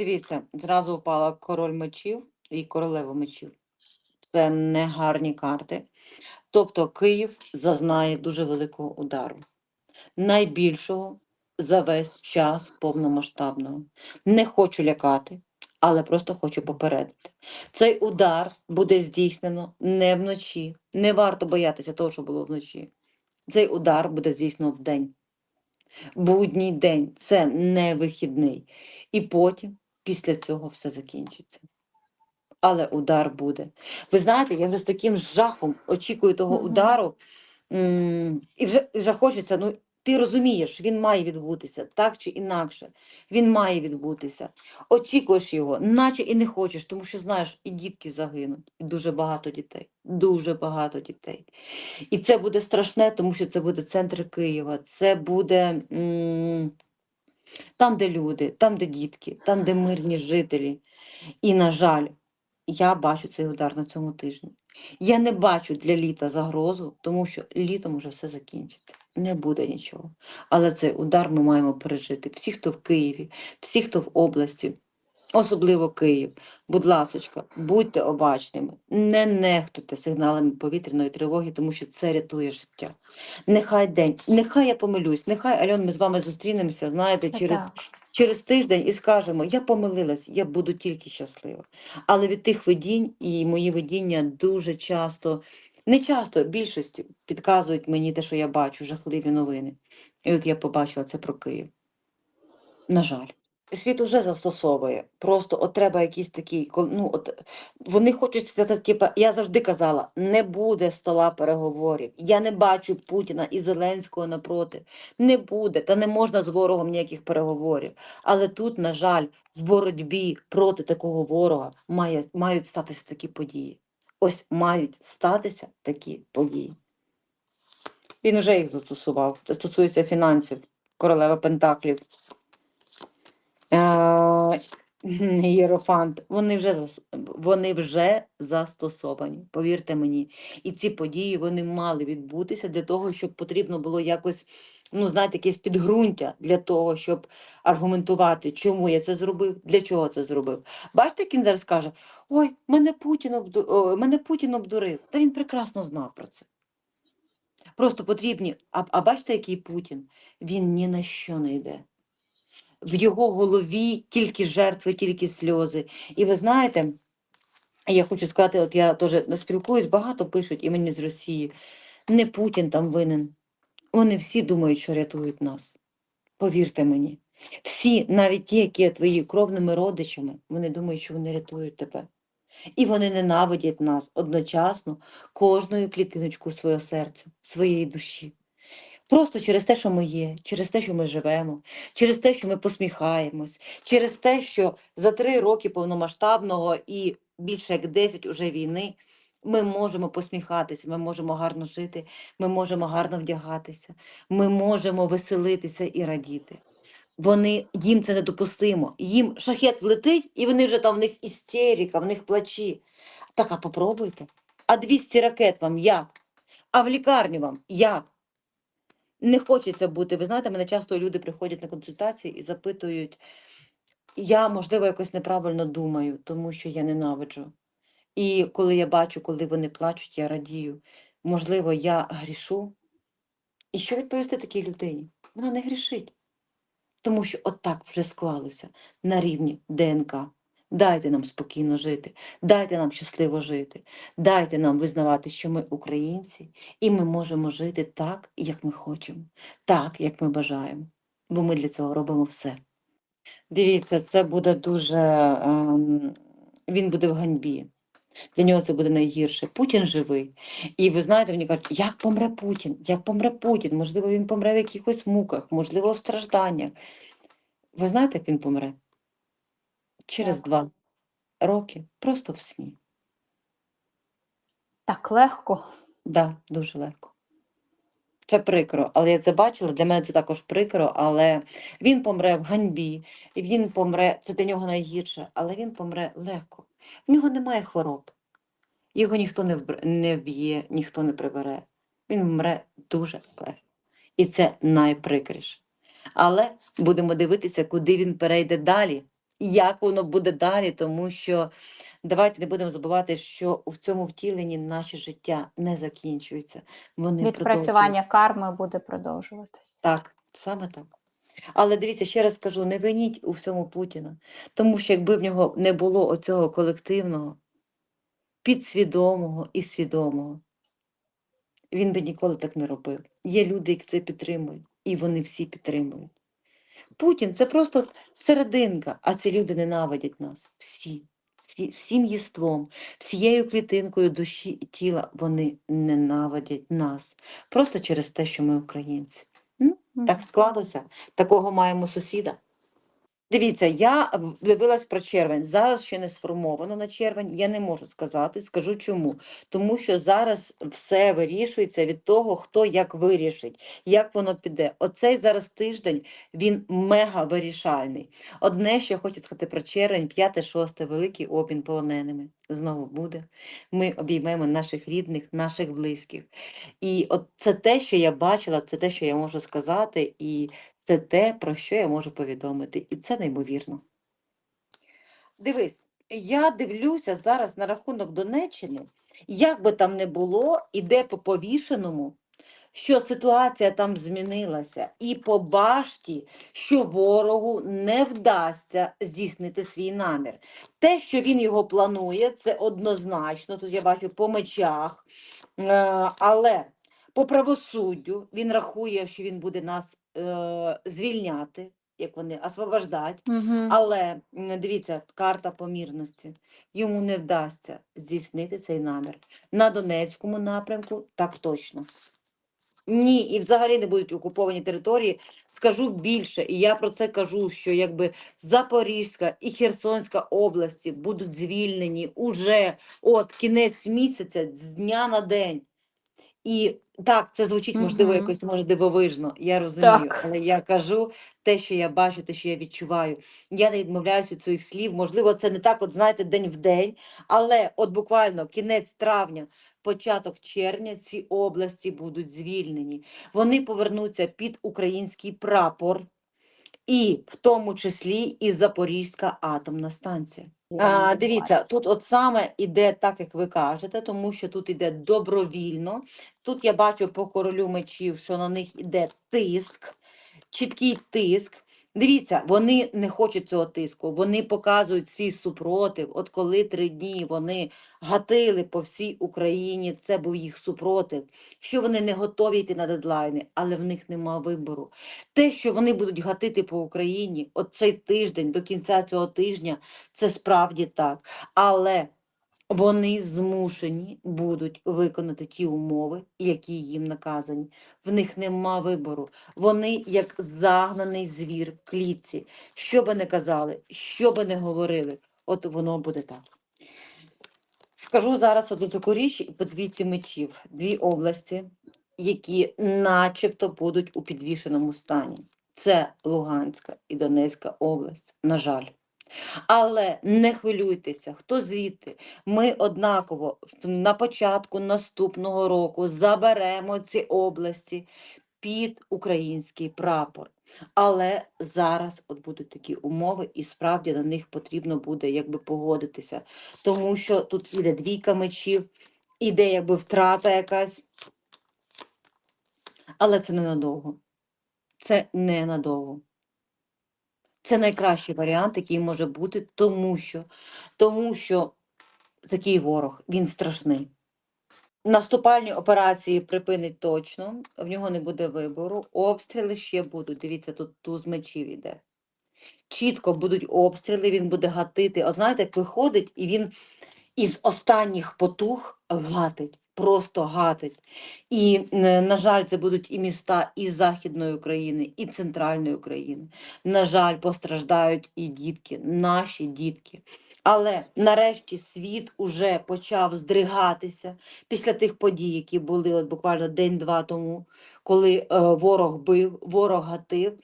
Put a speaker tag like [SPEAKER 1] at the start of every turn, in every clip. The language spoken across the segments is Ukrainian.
[SPEAKER 1] Дивіться, зразу впала король мечів і королева мечів. Це не гарні карти. Тобто Київ зазнає дуже великого удару. Найбільшого за весь час повномасштабного. Не хочу лякати, але просто хочу попередити. Цей удар буде здійснено не вночі. Не варто боятися того, що було вночі. Цей удар буде здійснено вдень. Будній день це не вихідний. І потім, після цього, все закінчиться. Але удар буде. Ви знаєте, я вже з таким жахом очікую того удару, і вже, і вже хочеться, ну ти розумієш, він має відбутися, так чи інакше. Він має відбутися. Очікуєш його, наче і не хочеш, тому що знаєш, і дітки загинуть, і дуже багато дітей, дуже багато дітей. І це буде страшне, тому що це буде центр Києва, це буде м, там, де люди, там, де дітки, там, де мирні жителі. І, на жаль, я бачу цей удар на цьому тижні. Я не бачу для літа загрозу, тому що літом уже все закінчиться. Не буде нічого. Але цей удар ми маємо пережити. Всі, хто в Києві, всі, хто в області, особливо Київ. Будь ласочка, будьте обачними, не нехтуйте сигналами повітряної тривоги, тому що це рятує життя. Нехай день, нехай я помилюсь, нехай Альон, ми з вами зустрінемося, знаєте, через через тиждень і скажемо, я помилилась, я буду тільки щаслива. Але від тих видінь і мої видіння дуже часто, не часто, більшості підказують мені те, що я бачу, жахливі новини. І от я побачила це про Київ. На жаль. Світ уже застосовує. Просто от треба якісь такі, ну от вони хочуть сказати, типа, я завжди казала, не буде стола переговорів. Я не бачу Путіна і Зеленського напроти. Не буде, та не можна з ворогом ніяких переговорів. Але тут, на жаль, в боротьбі проти такого ворога має, мають статися такі події. Ось мають статися такі події. Він вже їх застосував. Це стосується фінансів, королева Пентаклів. Е, Єрофант, вони вже, вони вже застосовані, повірте мені. І ці події вони мали відбутися для того, щоб потрібно було якось, ну, знаєте, якесь підґрунтя для того, щоб аргументувати, чому я це зробив, для чого це зробив. Бачите, як він зараз каже: Ой, мене Путін, обду... мене Путін обдурив. Та він прекрасно знав про це. Просто потрібні. А, а бачите, який Путін? Він ні на що не йде в його голові тільки жертви, тільки сльози. І ви знаєте, я хочу сказати, от я теж спілкуюсь, багато пишуть і мені з Росії. Не Путін там винен. Вони всі думають, що рятують нас. Повірте мені. Всі, навіть ті, які є твої кровними родичами, вони думають, що вони рятують тебе. І вони ненавидять нас одночасно кожною клітиночкою свого серця, своєї душі. Просто через те, що ми є, через те, що ми живемо, через те, що ми посміхаємось, через те, що за три роки повномасштабного і більше як 10 уже війни ми можемо посміхатися, ми можемо гарно жити, ми можемо гарно вдягатися, ми можемо веселитися і радіти. Вони їм це недопустимо. Їм шахет влетить, і вони вже там в них істерика, в них плачі. Так, а попробуйте. А 200 ракет вам як? А в лікарню вам як? Не хочеться бути. Ви знаєте, мене часто люди приходять на консультації і запитують, я, можливо, якось неправильно думаю, тому що я ненавиджу. І коли я бачу, коли вони плачуть, я радію. Можливо, я грішу. І що відповісти такій людині? Вона не грішить. Тому що отак вже склалося на рівні ДНК. Дайте нам спокійно жити, дайте нам щасливо жити, дайте нам визнавати, що ми українці, і ми можемо жити так, як ми хочемо, так, як ми бажаємо. Бо ми для цього робимо все. Дивіться, це буде дуже. ем, він буде в ганьбі. Для нього це буде найгірше. Путін живий. І ви знаєте, мені кажуть, як помре Путін? Як помре Путін? Можливо, він помре в якихось муках, можливо, в стражданнях. Ви знаєте, як він помре? Через
[SPEAKER 2] Як?
[SPEAKER 1] два роки, просто в сні.
[SPEAKER 2] Так легко.
[SPEAKER 1] Да, дуже легко. Це прикро, але я це бачу, для мене це також прикро, але він помре в ганьбі, він помре, це для нього найгірше, але він помре легко. В нього немає хвороб. Його ніхто не вбр- не вб'є, ніхто не прибере. Він вмре дуже легко. І це найприкріше. Але будемо дивитися, куди він перейде далі. Як воно буде далі, тому що давайте не будемо забувати, що в цьому втіленні наше життя не закінчується. Вони.
[SPEAKER 2] Відпрацювання карми буде продовжуватись.
[SPEAKER 1] Так, саме так. Але дивіться, ще раз кажу, не виніть у всьому Путіна, тому що якби в нього не було оцього колективного, підсвідомого і свідомого, він би ніколи так не робив. Є люди, які це підтримують, і вони всі підтримують. Путін це просто серединка, а ці люди ненавидять нас. Всі, всі всім єством, всією клітинкою душі і тіла вони ненавидять нас. Просто через те, що ми українці. Ну, так склалося. Такого маємо сусіда. Дивіться, я в- дивилась про червень. Зараз ще не сформовано на червень. Я не можу сказати. Скажу чому. Тому що зараз все вирішується від того, хто як вирішить, як воно піде. Оцей зараз тиждень він мега вирішальний. Одне, що хочу сказати про червень, 5-6, великий обмін полоненими. Знову буде. Ми обіймемо наших рідних, наших близьких. І от це те, що я бачила, це те, що я можу сказати, і це те, про що я можу повідомити. І це неймовірно. Дивись, я дивлюся зараз на рахунок Донеччини, як би там не було, іде по повішеному, що ситуація там змінилася, і по башті, що ворогу не вдасться здійснити свій намір. Те, що він його планує, це однозначно. Тут я бачу по мечах, Е, але по правосуддю він рахує, що він буде нас е, звільняти, як вони освобождать.
[SPEAKER 2] Мгм.
[SPEAKER 1] Але дивіться, карта помірності. Йому не вдасться здійснити цей намір. На Донецькому напрямку так точно. Ні, і взагалі не будуть окуповані території. Скажу більше, і я про це кажу, що якби Запорізька і Херсонська області будуть звільнені уже от кінець місяця з дня на день. І так, це звучить, можливо,
[SPEAKER 2] Мгм.
[SPEAKER 1] якось може дивовижно, я розумію,
[SPEAKER 2] Так.
[SPEAKER 1] але я кажу те, що я бачу, те, що я відчуваю. Я не відмовляюся від своїх слів. Можливо, це не так, от знаєте, день в день, але от буквально кінець травня, початок червня ці області будуть звільнені. Вони повернуться під український прапор, і в тому числі і Запорізька атомна станція. А, дивіться, тут от саме іде так, як ви кажете, тому що тут іде добровільно. Тут я бачу по королю мечів, що на них іде тиск, чіткий тиск. Дивіться, вони не хочуть цього тиску, вони показують свій супротив. От коли три дні вони гатили по всій Україні, це був їх супротив, що вони не готові йти на дедлайни, але в них нема вибору. Те, що вони будуть гатити по Україні, от цей тиждень до кінця цього тижня, це справді так. Але вони змушені будуть виконати ті умови, які їм наказані. В них нема вибору. Вони як загнаний звір в клітці. Що би не казали, що би не говорили, от воно буде так. Скажу зараз одну таку річ і по двійці мечів. Дві області, які начебто будуть у підвішеному стані. Це Луганська і Донецька область, на жаль. Але не хвилюйтеся, хто звідти. Ми однаково на початку наступного року заберемо ці області під український прапор. Але зараз от будуть такі умови, і справді на них потрібно буде якби погодитися. Тому що тут іде двійка мечів, іде якби втрата якась. Але це ненадовго. Це ненадовго. Це найкращий варіант, який може бути, тому що, тому що такий ворог, він страшний. Наступальні операції припинить точно, в нього не буде вибору. Обстріли ще будуть. Дивіться, тут туз мечів іде. Чітко будуть обстріли, він буде гатити. От знаєте, як виходить, і він із останніх потуг гатить, просто гатить. І, на жаль, це будуть і міста і Західної України, і Центральної України. На жаль, постраждають і дітки, наші дітки. Але нарешті світ уже почав здригатися після тих подій, які були от буквально день-два тому, коли е, ворог бив, ворог гатив.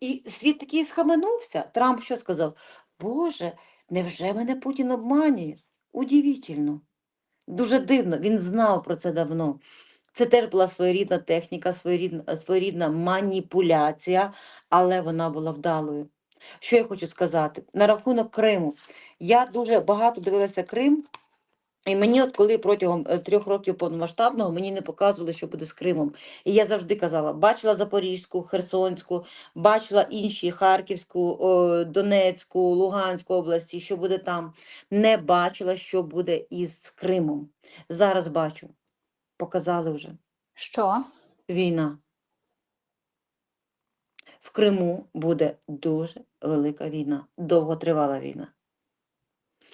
[SPEAKER 1] І світ такий схаменувся. Трамп що сказав? Боже, невже мене Путін обманює? Удивительно. Дуже дивно, він знав про це давно. Це теж була своєрідна техніка, своєрідна, своєрідна маніпуляція, але вона була вдалою. Що я хочу сказати? На рахунок Криму. Я дуже багато дивилася Крим, і мені, от коли протягом е, трьох років повномасштабного мені не показували, що буде з Кримом. І я завжди казала: бачила Запорізьку, Херсонську, бачила інші Харківську, Донецьку, Луганську області, що буде там. Не бачила, що буде із Кримом. Зараз бачу. Показали вже
[SPEAKER 2] Що?
[SPEAKER 1] війна. В Криму буде дуже велика війна, довготривала війна.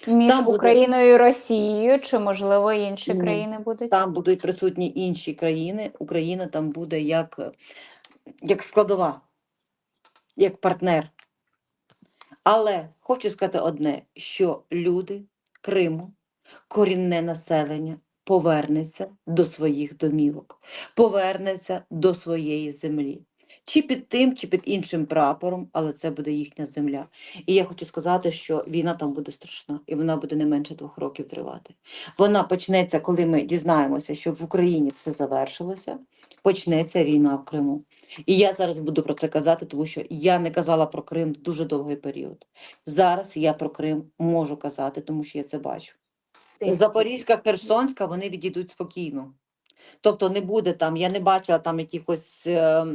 [SPEAKER 2] Між
[SPEAKER 1] Там буде-
[SPEAKER 2] Україною і Росією, чи, можливо, інші
[SPEAKER 1] Ні.
[SPEAKER 2] країни будуть?
[SPEAKER 1] Там будуть присутні інші країни. Україна там буде як, як складова, як партнер. Але хочу сказати одне: що люди Криму, корінне населення, повернеться до своїх домівок, повернеться до своєї землі. Чи під тим, чи під іншим прапором, але це буде їхня земля. І я хочу сказати, що війна там буде страшна, і вона буде не менше двох років тривати. Вона почнеться, коли ми дізнаємося, що в Україні все завершилося, почнеться війна в Криму. І я зараз буду про це казати, тому що я не казала про Крим дуже довгий період. Зараз я про Крим можу казати, тому що я це бачу. Запорізька, Херсонська, вони відійдуть спокійно. Тобто не буде там, я не бачила там якихось е,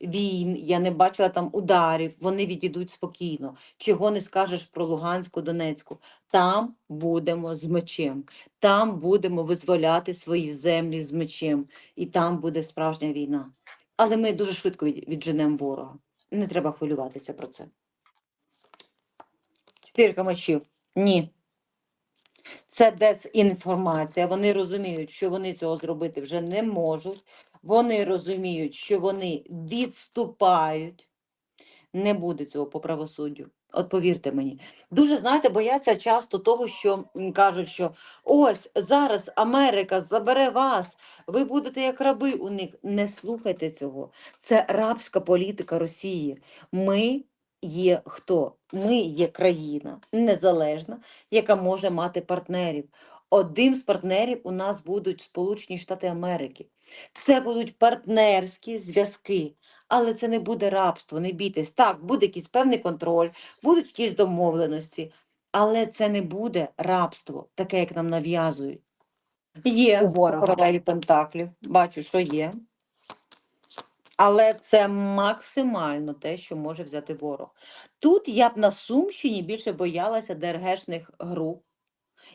[SPEAKER 1] війн, я не бачила там ударів, вони відійдуть спокійно. Чого не скажеш про Луганську, Донецьку. Там будемо з мечем, там будемо визволяти свої землі з мечем, і там буде справжня війна. Але ми дуже швидко відженемо ворога. Не треба хвилюватися про це. Чотирка мечів. Ні. Це дезінформація. Вони розуміють, що вони цього зробити вже не можуть. Вони розуміють, що вони відступають. Не буде цього по правосуддю. От повірте мені. Дуже, знаєте, бояться часто того, що кажуть, що ось зараз Америка забере вас, ви будете як раби у них. Не слухайте цього. Це рабська політика Росії. Ми є хто? Ми є країна незалежна, яка може мати партнерів. Одним з партнерів у нас будуть Сполучені Штати Америки. Це будуть партнерські зв'язки, але це не буде рабство, не бійтесь. Так, буде якийсь певний контроль, будуть якісь домовленості, але це не буде рабство, таке, як нам нав'язують. Є
[SPEAKER 2] У ворога.
[SPEAKER 1] Пентаклів, бачу, що є. Але це максимально те, що може взяти ворог. Тут я б на Сумщині більше боялася ДРГшних груп,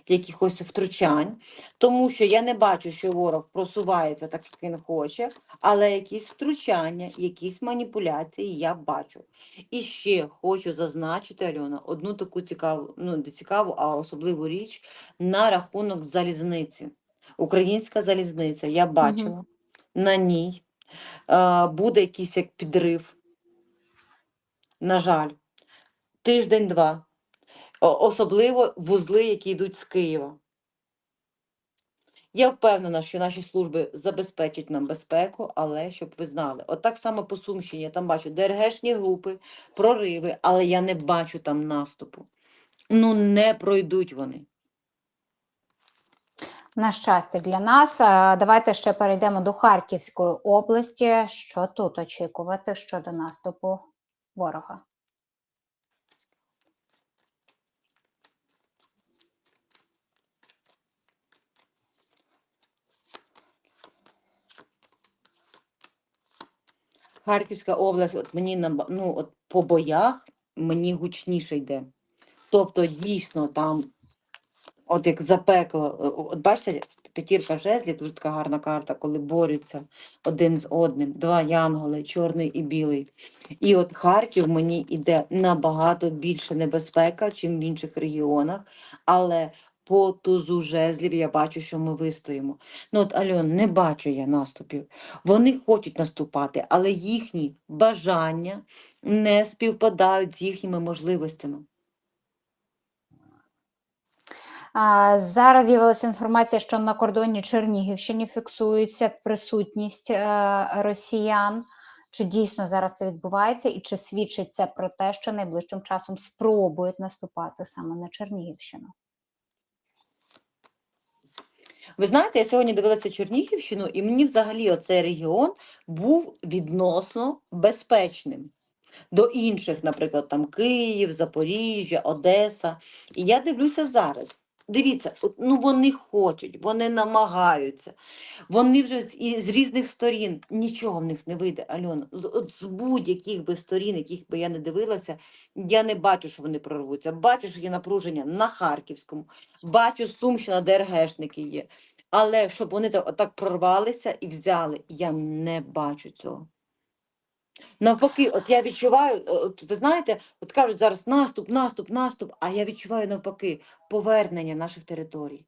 [SPEAKER 1] якихось втручань, тому що я не бачу, що ворог просувається так, як він хоче, але якісь втручання, якісь маніпуляції я бачу. І ще хочу зазначити, Альона, одну таку цікаву, ну не цікаву, а особливу річ на рахунок залізниці. Українська залізниця, я бачила, на ній буде якийсь як підрив. На жаль, тиждень-два. Особливо вузли, які йдуть з Києва. Я впевнена, що наші служби забезпечать нам безпеку, але щоб ви знали, от так само по Сумщині, я там бачу ДРГшні групи, прориви, але я не бачу там наступу. Ну, не пройдуть вони.
[SPEAKER 2] На щастя для нас. Е, Давайте ще перейдемо до Харківської області. Що тут очікувати щодо наступу ворога?
[SPEAKER 1] Харківська область, от мені наба- ну, от по боях мені гучніше йде. Тобто, дійсно, там, от як запекло, е, от бачите, п'ятірка жезлів, дуже така гарна карта, коли борються один з одним, два янголи, чорний і білий. І от Харків мені йде набагато більше небезпека, чим в інших регіонах, але по тузу жезлів я бачу, що ми вистоїмо. Ну от Альон, не бачу я наступів. Вони хочуть наступати, але їхні бажання не співпадають з їхніми можливостями.
[SPEAKER 2] А, Зараз з'явилася інформація, що на кордоні Чернігівщини фіксується присутність е, росіян. Чи дійсно зараз це відбувається, і чи свідчить це про те, що найближчим часом спробують наступати саме на Чернігівщину?
[SPEAKER 1] Ви знаєте, я сьогодні дивилася Чернігівщину, і мені взагалі оцей регіон був відносно безпечним. до інших, наприклад, там Київ, Запоріжжя, Одеса. І я дивлюся зараз. Дивіться, ну вони хочуть, вони намагаються, вони вже з, і з різних сторін нічого в них не вийде, Альона. З, от з будь-яких би сторін, яких би я не дивилася, я не бачу, що вони прорвуться. Бачу, що є напруження на Харківському, бачу Сумщина, де РГшники є. Але щоб вони так, прорвалися і взяли, я не бачу цього. Навпаки, от я відчуваю, е, от ви знаєте, от кажуть зараз наступ, наступ, наступ, а я відчуваю навпаки повернення наших територій.